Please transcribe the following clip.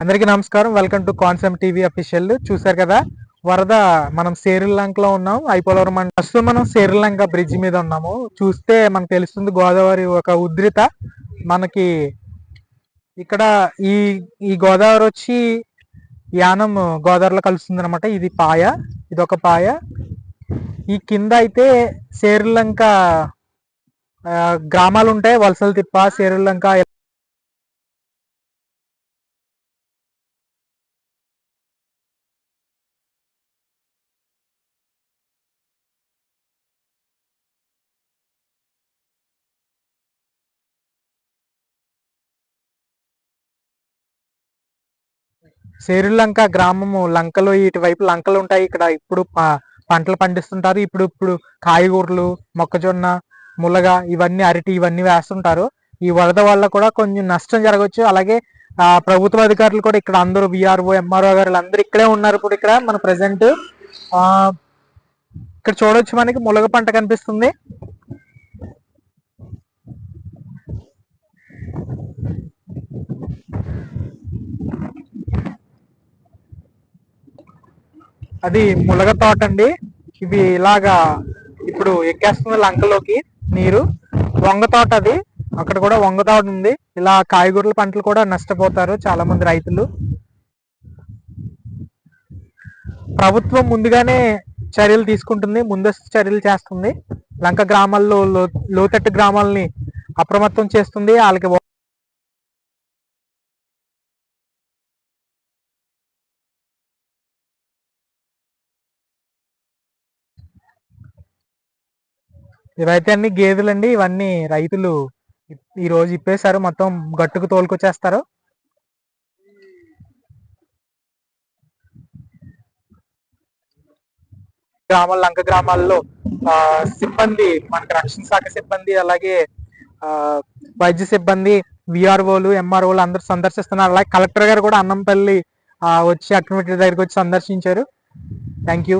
అందరికీ నమస్కారం. Welcome to కాన్సెమ్ టీవీ అఫీషియల్ చూసారు కదా వరద మనం లో ఉన్నాం. ఐపోలవరం మండలం ప్రస్తుతం మనం శ్రీలంక బ్రిడ్జ్ మీద ఉన్నాము. చూస్తే మనకు తెలుస్తుంది గోదావరి ఒక ఉధృత. మనకి ఇక్కడ ఈ ఈ గోదావరి వచ్చి యానం గోదావరిలో కలుస్తుంది అనమాట ఇది పాయ ఇది ఒక పాయ. ఈ కింద అయితే శ్రీలంక గ్రామాలు ఉంటాయి. వలసల తిప్ప శ్రీలంక సేరులంక గ్రామము లంకలో ఇటువైపు లంకలు ఉంటాయి. ఇక్కడ ఇప్పుడు పంటలు పండిస్తుంటారు. ఇప్పుడు ఇప్పుడు కాయగూరలు మొక్కజొన్న ములగ ఇవన్నీ అరటి ఇవన్నీ వేస్తుంటారు. ఈ వరద వల్ల కూడా కొంచెం నష్టం జరగవచ్చు. అలాగే ఆ, ప్రభుత్వ అధికారులు కూడా ఇక్కడ అందరూ విఆర్ఓ ఎంఆర్ఓ గారు అందరూ ఇక్కడే ఉన్నారు ఇప్పుడు ఇక్కడ మన ప్రజెంట్. ఇక్కడ చూడొచ్చు మనకి ములగ పంట కనిపిస్తుంది. అది ములగ తోట అండి. ఇవి ఇలాగా ఇప్పుడు ఎక్కేస్తుంది లంకలోకి నీరు. వంగ తోట అది. అక్కడ కూడా వంగ తోట ఉంది. ఇలా కాయగూరల పంటలు కూడా నష్టపోతారు చాలా మంది రైతులు. ప్రభుత్వం ముందుగానే చర్యలు తీసుకుంటుంది. ముందస్తు చర్యలు చేస్తుంది. లంక గ్రామాల్లో లో- లోతట్టు గ్రామాలని అప్రమత్తం చేస్తుంది. వాళ్ళకి ఇవైతే అన్ని గేదెలండి. ఇవన్నీ రైతులు ఈ రోజు ఇప్పేశారు. మొత్తం గట్టుకు తోలుకొచ్చేస్తారు. గ్రామాల లంక గ్రామాల్లో ఆ, సిబ్బంది మనకి రక్షణ శాఖ సిబ్బంది అలాగే ఆ, వైద్య సిబ్బంది విఆర్ఓలు ఎంఆర్ఓలు అందరూ సందర్శిస్తున్నారు. అలాగే కలెక్టర్ గారు కూడా అన్నంపల్లి ఆ, వచ్చి అక్టివిటీ దగ్గరికి వచ్చి సందర్శించారు. Thank you.